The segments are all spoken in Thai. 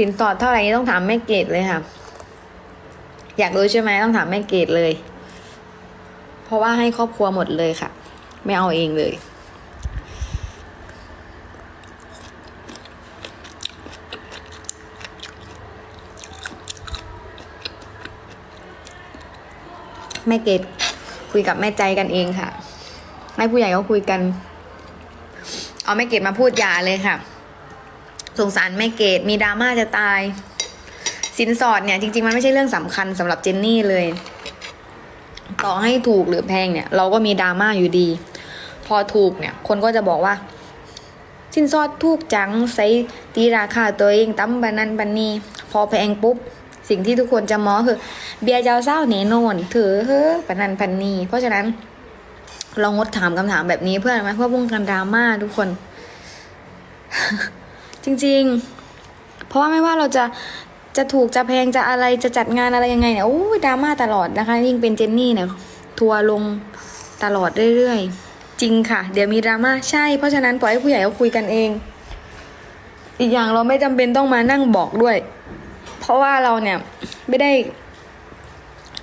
สินสอดเท่าไหร่ต้องถามแม่เกดเลยค่ะ อยากรู้ใช่ไหมต้องถามแม่เกดเลย เพราะว่าให้ครอบครัวหมดเลยค่ะ ไม่เอาเองเลย แม่เกดคุยกับแม่ใจกันเองค่ะแม่ผู้ใหญ่ก็คุยกัน เอาแม่เกดมาพูดยาเลยค่ะ สงสารแม่เกดมีดราม่าจะตาย สินสอดเนี่ย จริง ๆ มันไม่ใช่เรื่องสำคัญสำหรับเจนนี่เลย ต่อให้ถูกหรือแพงเนี่ย เราก็มีดราม่าอยู่ดี พอถูกเนี่ย คนก็จะบอกว่า สินสอดถูกจังใส่ตีราคาตัวเองตั้มบันนันบันนีพอแพงปุ๊บ สิ่งที่ทุกคนจะมองคือ เบียร์เจ้าเศร้าเนโนนถือเฮ้อปันนันปันนีเพราะฉะนั้นเรางดถามคำถามแบบนี้เพื่ออะไรไหมเพื่อป้องกันดราม่าทุกคน จริง ๆ เพราะว่าไม่ว่าเราจะจะถูกจะแพงจะอะไรจะจัดงานอะไรยังไงเนี่ยโอ้ยดราม่าตลอดนะคะ ยิ่งเป็นเจนนี่เนี่ยทัวลงตลอดเรื่อยๆ จริงค่ะ เดี๋ยวมีดราม่าใช่ เพราะฉะนั้นปล่อยให้ผู้ใหญ่เขาคุยกันเอง อีกอย่างเราไม่จำเป็นต้องมานั่งบอกด้วย เพราะว่าเราเนี่ยไม่ได้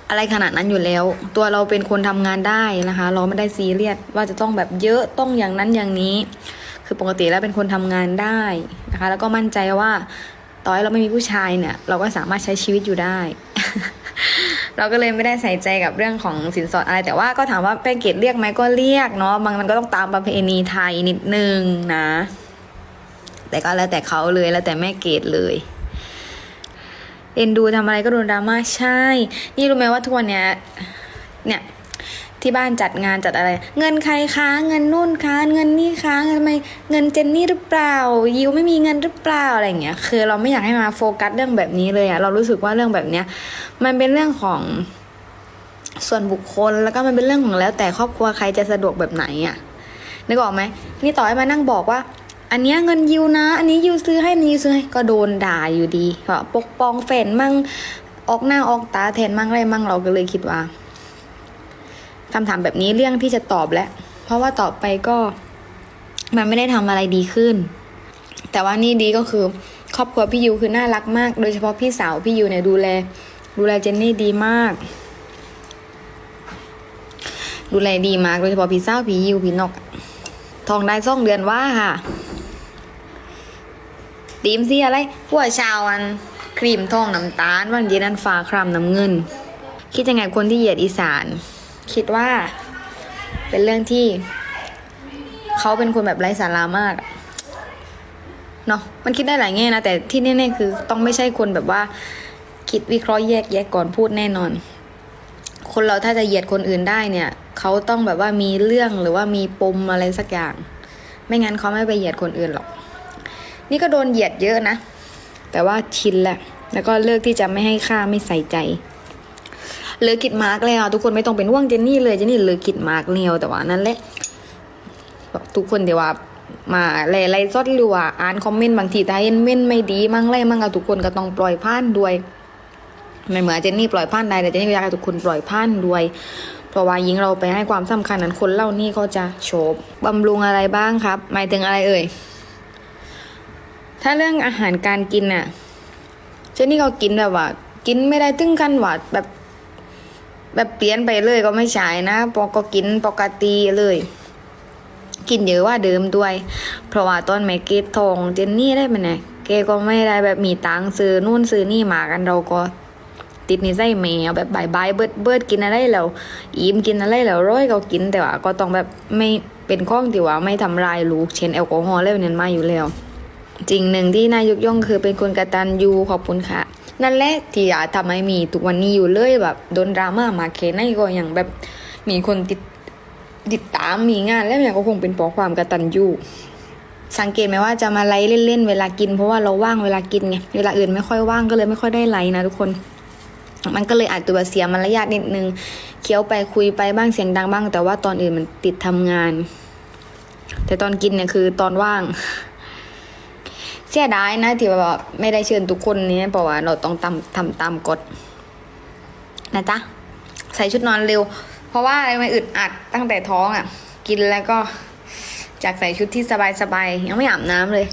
อะไรขนาดนั้นอยู่แล้ว ตัวเราเป็นคนทำงานได้นะคะ เราไม่ได้ซีเรียสว่าจะต้องแบบเยอะต้องอย่างนั้นอย่างนี้ คือปกติแล้วเป็นคนทำงานได้นะคะ แล้วก็มั่นใจว่าต่อให้เราไม่มีผู้ชายเนี่ย เราก็สามารถใช้ชีวิตอยู่ได้ เราก็เลยไม่ได้ใส่ใจกับเรื่องของสินสอดอะไร แต่ว่าก็ถามว่าแป้งเกตเรียกไหมก็เรียกเนาะบางมันก็ต้องตามประเพณีไทยนิดนึงนะ แต่ก็แล้วแต่เขาเลยแล้วแต่แม่เกดเลยเอ็นดูทำอะไรก็โดนดราม่าใช่ นี่รู้ไหมว่าทุกวันเนี้ยเนี่ย ที่บ้านจัดงานจัดอะไร เงินใครค้าเงินนู่นค้าเงินนี่ค้าทำไมเงินเจนนี่หรือเปล่า ยิวไม่มีเงินหรือเปล่าอะไรเงี้ยคือเราไม่อยากให้มาโฟกัสเรื่องแบบนี้เลยอะเรารู้สึกว่าเรื่องแบบเนี้ยมันเป็นเรื่องของส่วนบุคคลแล้วก็มันเป็นเรื่องของแล้ว แต่ครอบครัวใครจะสะดวกแบบไหนอะนึกออกไหมนี่ต่อให้มานั่งบอกว่าอันเนี้ยเงินยิวนะ อันนี้ยิวซื้อให้นี้ยิวซื้อให้ก็โดนด่าอยู่ดีเพราะปกป้องแฟนมั่งออกหน้าออกตาแทนมั่งอะไรมั่งเราก็เลยคิดว่า คำถามแบบนี้เรื่องที่จะตอบแล้ว เพราะว่าตอบไปก็มันไม่ได้ทำอะไรดีขึ้น แต่ว่านี่ดีก็คือครอบครัวพี่ยูคือน่ารักมาก โดยเฉพาะพี่สาวพี่ยูเนี่ยดูแล ดูแลเจนนี่ดีมาก ดูแลดีมากโดยเฉพาะพี่สาวพี่ยูพี่นกทองได้ซ่องเดือนว่าค่ะตีมสีอะไรหัวชาวอันครีมทองน้ำตาลวันเย็นอันฟ้าครามน้ำเงิน คิดยังไงคนที่เหยียดอีสาน คิดว่า เป็นเรื่องที่ เขาเป็นคนแบบไร้สาระมากเนาะมันคิดได้หลายแง่นะแต่ที่แน่ๆคือต้องไม่ใช่คนแบบว่า คิดวิเคราะห์แยกแยะก่อนพูดแน่นอน คนเราถ้าจะเหยียดคนอื่นได้เนี่ยเขาต้องแบบว่ามีเรื่องหรือว่ามีปมอะไรสักอย่าง ไม่งั้นเขาไม่ไปเหยียดคนอื่นหรอก นี่ก็โดนเหยียดเยอะนะแต่ว่าชินแหละแล้วก็เลิกที่จะไม่ให้ค่าไม่ใส่ใจ เลือกิดมาร์กแล้วทุกคนไม่ต้องเป็นห่วงเจนนี่เลยเจนนี่เลือกิดมาร์กเนียวแต่ว่านั่นแหละแบบทุกคนเดี๋ยวว่ามาไล่ไล่ซดหรือว่าอ่านคอมเมนต์บางทีถ้าเห็นเม่นไม่ดีมั่งไรมั่งอะทุกคนก็ต้องปล่อยผ่านด้วยไม่เหมือนเจนนี่ปล่อยผ่านได้แต่เจนนี่อยากให้ทุกคนปล่อยผ่านด้วยเพราะว่ายิงเราไปให้ความสำคัญนั้นคนเล่านี่เขาจะโฉบบำรุงอะไรบ้างครับ หมายถึงอะไรเอ่ย ถ้าเรื่องอาหารการกินน่ะเช่นนี่เขากินแบบว่า กินไม่ได้ถึงขั้นว่าแบบ แบบเปลี่ยนไปเลยก็ไม่ใช่นะปกก็กินปกติเลย กินเยอะว่าเดิมด้วย เพราะว่าตอนแม่เกดทองเจนนี่ได้ไหมเนี่ยเกก็ไม่ได้แบบมีตังซื้อนู่นซื้อนี่มากันเราก็ติดนิสัยแมวแบบบายบายเบิดเบิดกินอะไรแล้วอิ่มกินอะไรแล้วร้อยก็กินแต่ว่าก็ต้องแบบไม่เป็นข้องที่ว่าไม่ทำลายลูกเช่นแอลกอฮอล์แล้วเนี่ยมาอยู่แล้วจริงหนึ่งที่นายกย่องคือเป็นคนกตัญญูขอบคุณค่ะ นั่นแหละที่อาทำให้มีทุกวันนี้อยู่เลยแบบโดนดราม่ามาเคไหนก็อย่างแบบมีคนติดติดตามมีงานแล้วเนี่ยก็คงเป็นเพราะความกตัญญูสังเกตไหมว่าจะมาไลฟ์เล่นๆเวลากิน เพราะว่าเราว่างเวลากินไงเวลาอื่นไม่ค่อยว่างก็เลยไม่ค่อยได้ไลฟ์นะทุกคน มันก็เลยอาจจะเสียมารยาทนิดนึงเคี้ยวไปคุยไปบ้างเสียงดังบ้าง แต่ว่าตอนอื่นมันติดทำงาน แต่ตอนกินเนี่ยคือตอนว่าง เสียดายนะที่แบบไม่ได้เชิญทุกคนนี้เพราะว่าเราต้องทำทำตามกฎนะจ๊ะใส่ชุดนอนเร็ว เพราะว่าอะไรมันอึดอัดตั้งแต่ท้องอะ กินแล้วก็จากใส่ชุดที่สบายๆยังไม่อาบน้ำเลย